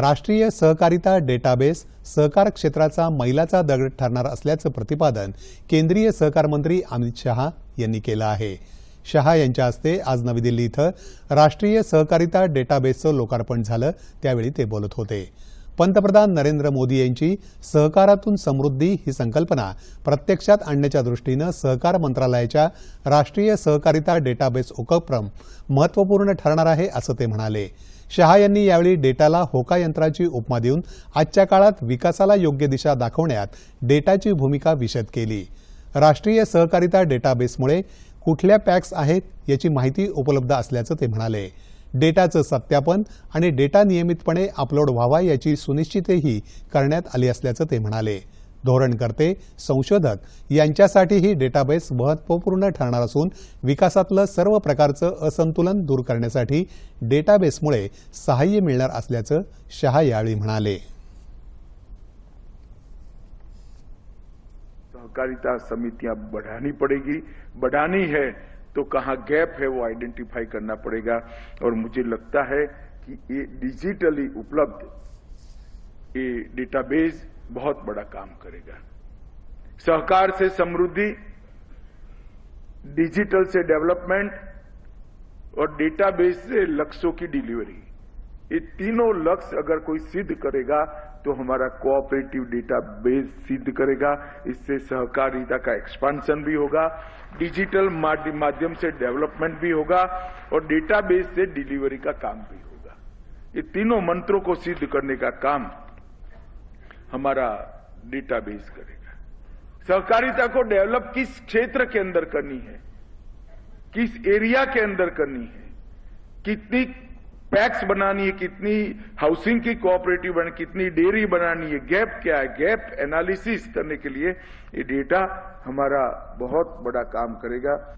राष्ट्रीय सहकारिता डेटाबेस सहकार क्षेत्राचा मैलाचा दगड ठरणार असल्याचं प्रतिपादन केंद्रीय सहकार मंत्री अमित शहा यांनी केलं आहे. शहा यांच्या हस्ते आज नवी दिल्ली इथं राष्ट्रीय सहकारिता डेटाबेसचं लोकार्पण झालं. त्यावेळी ते बोलत होते. पंतप्रधान नरेंद्र मोदी यांची सहकारातून समृद्धी ही संकल्पना प्रत्यक्षात आणण्याच्या दृष्टीनं सहकार मंत्रालयाच्या राष्ट्रीय सहकारिता डेटाबेस उपक्रम महत्त्वपूर्ण ठरणार आहे असं ते म्हणाले. शहा यांनी यावेळी डेटाला होका यंत्राची उपमा देऊन आजच्या काळात विकासाला योग्य दिशा दाखवण्यात डेटाची भूमिका विशद केली. राष्ट्रीय सहकारिता डेटाबेसमुळे कुठल्या पॅक्स आहेत याची माहिती उपलब्ध असल्याचं ते म्हणाले. डेटाचं सत्यापन आणि डेटा नियमितपणे अपलोड व्हावा याची सुनिश्चितही करण्यात आली असल्याचं ते म्हणाले. धोरणकर्ते संशोधक यांच्यासाठी ही डेटाबेस महत्त्वपूर्ण ठरणार असून विकासातलं सर्व प्रकारचं असंतुलन दूर करण्यासाठी डेटाबेसमुळे सहाय्य मिळणार असल्याचं शहा यावेळी म्हणाले. सहकारिता समितियां बढ़ानी पड़ेगी. बढ़ानी है तो कहाँ गैप है वो आइडेंटिफाई करना पड़ेगा। और मुझे लगता है कि ये डिजिटली उपलब्ध ये डेटाबेस बहुत बड़ा काम करेगा। सहकार से समृद्धि, डिजिटल से डेवलपमेंट और डेटाबेस से लक्ष्यों की डिलीवरी। ये तीनों लक्ष्य अगर कोई सिद्ध करेगा तो हमारा कोऑपरेटिव डेटा बेस सिद्ध करेगा। इससे सहकारिता का एक्सपांशन भी होगा डिजिटल माध्यम से डेवलपमेंट भी होगा और डेटाबेस से डिलीवरी का काम भी होगा। ये तीनों मंत्रों को सिद्ध करने का काम हमारा डेटाबेस करेगा। सहकारिता को डेवलप किस क्षेत्र के अंदर करनी है? किस एरिया के अंदर करनी है? कितनी पैक्स बनानी है कितनी, हाउसिंग की कोऑपरेटिव बन, कितनी डेयरी बनानी है, गैप क्या है? गैप एनालिसिस करने के लिए ये डेटा हमारा बहुत बड़ा काम करेगा।